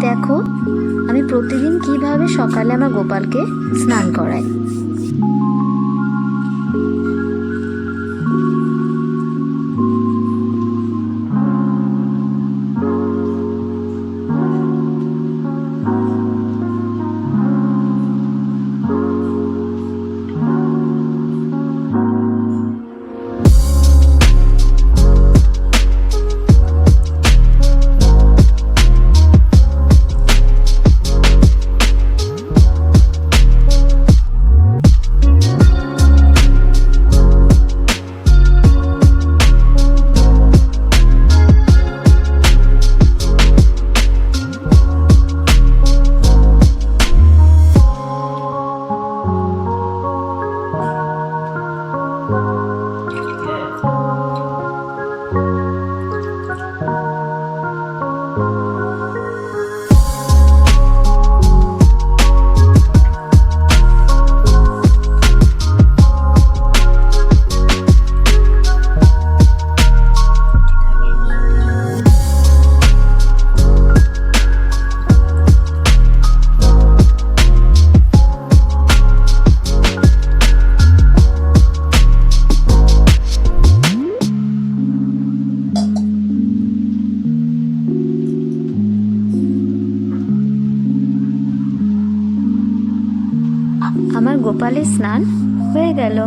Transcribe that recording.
দেখো আমি প্রতিদিন কীভাবে সকালে আমার গোপালকে স্নান করাই। গোপালের স্নান হয়ে গেল।